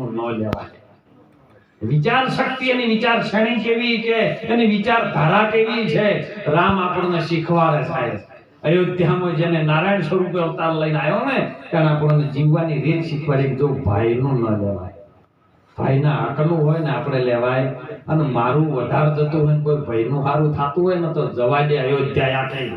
ભાઈનું ન લેવાય. વિચાર શક્તિ એની વિચાર શ્રેણી કેવી છે? એની વિચાર ધારા કેવી છે? રામ આપણને શીખવાડે સાહેબ. અયોધ્યામાં જેને નારાયણ સ્વરૂપે અવતાર લઈને આવ્યો ને તેને આપણને જીવવાની રીત શીખવાડી જો ભાઈનું ન લેવાય. ભાઈના આકલું હોય ને આપણે લેવાય. અને મારું વધારે જતું હોય ને કોઈ ભાઈનું સારું થતું હોય ને તો જવા દે અયોધ્યા થઈ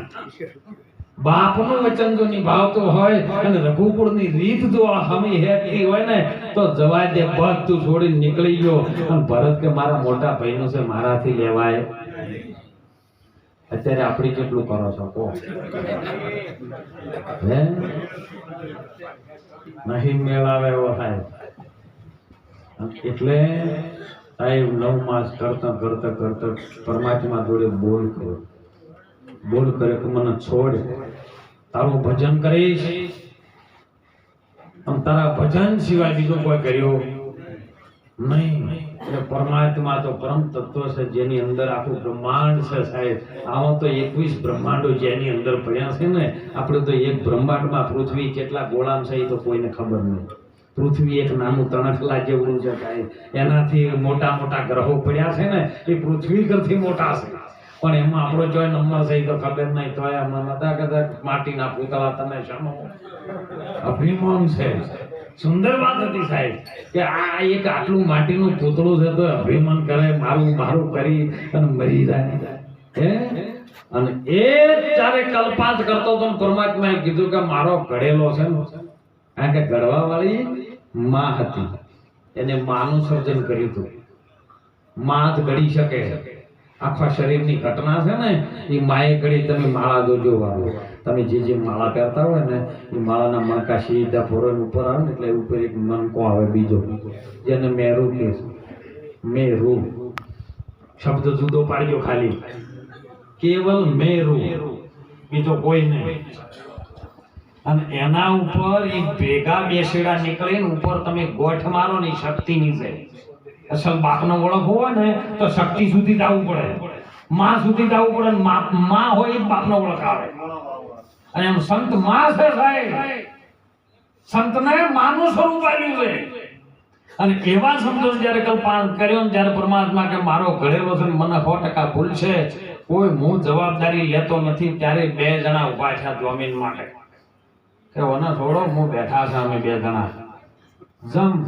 બાપનું વચન જો નિભાવતો હોય અને રઘુકુળની રીત જો હમી હેતી હોય ને, તો જવા દે બધું છોડીને નીકળી ગયો. અને ભરત કે, મારા મોટા ભાઈનો છે, મારાથી લેવાય. અત્યારે આપણે કેટલું કરો છો, કહો. હે? નહીં મેળાવે એવો થાય. એટલે સાહેબ નવ માસ કરતા કરતા કરતા પરમાત્મા જોડે બોલ કર્યો બોલ કરે કે મને છોડ. તારું ભજન કરીશ. અને તારા ભજન સિવાય બીજો કોઈ કર્યો? નહીં. પરમાત્મા તો પરમ તત્વ છે, જેની અંદર આખું બ્રહ્માંડ છે સાહેબ. આવો તો એકવીસ બ્રહ્માંડો જેની અંદર પડ્યા છે ને, આપણે તો એક બ્રહ્માંડમાં પૃથ્વી કેટલા ગોળામ છે એ તો કોઈને ખબર નહીં. પૃથ્વી એક નાનું તણખલા જેવું છે સાહેબ. એનાથી મોટા મોટા ગ્રહો પડ્યા છે ને, એ પૃથ્વી કરતી મોટા છે. પણ એમાં આપણો જોય નંબર છે તો ખબર નહીં તો એમાં નતા કદાચ માટીના પૂતળા તમે શમો અભિમાન છે. સુંદર વાત હતી સાહેબ, કે આ એક આટલું માટીનું પૂતળું છે, તો અભિમાન કરે, મારું મારું કરી અને મરી જાય. હે? અને એ જ્યારે કલ્પાત કરતો તો પરમાત્માએ કીધું કે મારો ઘડેલો છે ને, કારણ કે ઘડવા વાળી માં હતી. એને માનું સર્જન કર્યું હતું. માં જ ઘડી શકે. આખા શરીરની ઘટના છે ને, એ માએ ઘડી તમે માળા દોજો વાળો તમે જે જે માળા પહેરતા હોય ને, એ માળાના મણકા સીધા ફોરન ઉપર આવે ને, એટલે ઉપર એક મણકો આવે બીજો. જેને મેરુ કે છે. મેરુ. શબ્દ જુદો પાડ્યો ખાલી. કેવલ મેરુ. બીજો કોઈ નહીં. અને એના ઉપર એ ભેગા બેસેડા નીકળીને ઉપર તમે ગોઠ મારો ને શક્તિની છે અસલ બાપનો ઓળખ હોય ને તો શક્તિ સુધી જવું પડે. માં સુધી જવું પડે મા હોય એ બાપનો ઓળખ આવે. અને એમ સંતમાં છે સાહેબ. સંતને માનું સ્વરૂપ આવ્યું છે. અને એવા શબ્દો જ્યારે કલ્પાન કર્યો ને ત્યારે પરમાત્મા કે મારો ઘડેલો છે મને સો ટકા ભૂલ છે કોઈ હું જવાબદારી લેતો નથી, ત્યારે બે જણા ઊભા છે જમીન માટે. કે ઓને છોડો, હું બેઠા છે અમે બે જણા. જમ.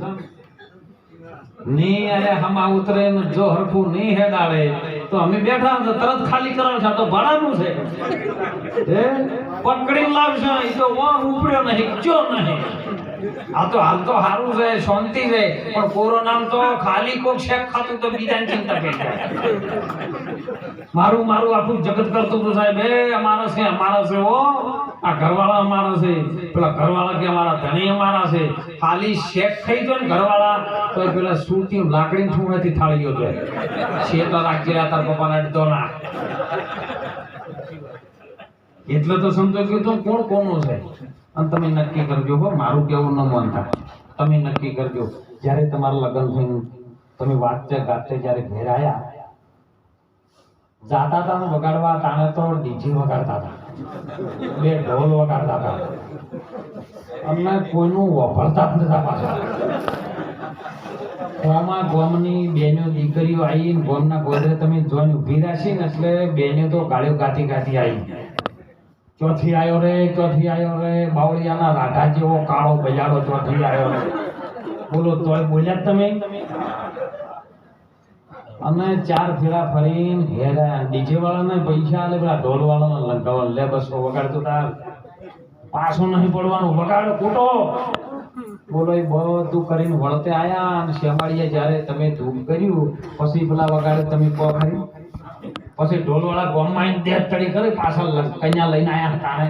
ની અરે હમા ઉતરે જો હરખું ની હેડાડે તો અમે બેઠા છે તરત ખાલી કરાવ છે તો ભાડાનું છે. હે? પકડી લાવશે એ તો વાહ ઉપડ્યો નહીં, ક્યો નહીં. આ તો હાલ તો સારું છે, શાંતિ છે, પણ કોરોના તો ખાલી કોક શેક ખાતું તો બીજાની ચિંતા જાય. મારું મારું આખું જગત કરતું હતું સાહેબ, એ અમારા છે અમારા છે ઓ આ ઘરવાળા અમારા છે. પેલા ઘરવાળા કે અમારા ધણી અમારા છે. ખાલી શેક થઈ ગયો ને ઘરવાળા, તો પેલા સુરતી લાકડી ઠુંડાથી થાળીઓ છે શેતા રાખી તાર પપ્પાને અડધો ના એટલે તો સમજો કે તો કોણ કોનું છે? અને તમે નક્કી કરજો હો, મારું કેવું ન માનતા. તમે નક્કી કરજો. જ્યારે તમારા લગ્ન થઈને તમે વાંચતે ગાતે જ્યારે ઘેર આવ્યા જાતા હતા વગાડવા, તાણે તો ડીજી વગાડતા હતા બે ઢોલ વગાડતા હતા. અમને કોઈનું વફરતા નતા પાછા. ગોમાં ગોમની બેનો દીકરીઓ આવી ગોમના ગોદરે તમે જોઈને ઊભી રાખી ને એટલે બેનો તો ગાળ્યો ગાતી ગાતી આવી ચોથી આવ્યો રે, ચોથી આવ્યો રે, બાવળિયાના રાધા જેવો કાળો બજાડો ચોથી આવ્યો રે. બોલો, તોય બોલ્યા જ તમે? અમે ચાર ફેરા ફરીને આયા ડીજે વાળાને પૈસા આલે, પેલા ઢોલ વાળાને લંકાવા લે, બસ વગાડતો તાર પાછું નહીં પડવાનું. વગાડો ખોટો બોલો, એ બધું કરીને વળતે આયા અને શેમાડીએ જ્યારે તમે ધૂમ કર્યું, પછી પેલા વગાડે તમે ખરી. પછી ઢોલ વાળા ગોમમાં માં દેહ તડી કરે પાછળ કન્યા લઈને આયા તાણે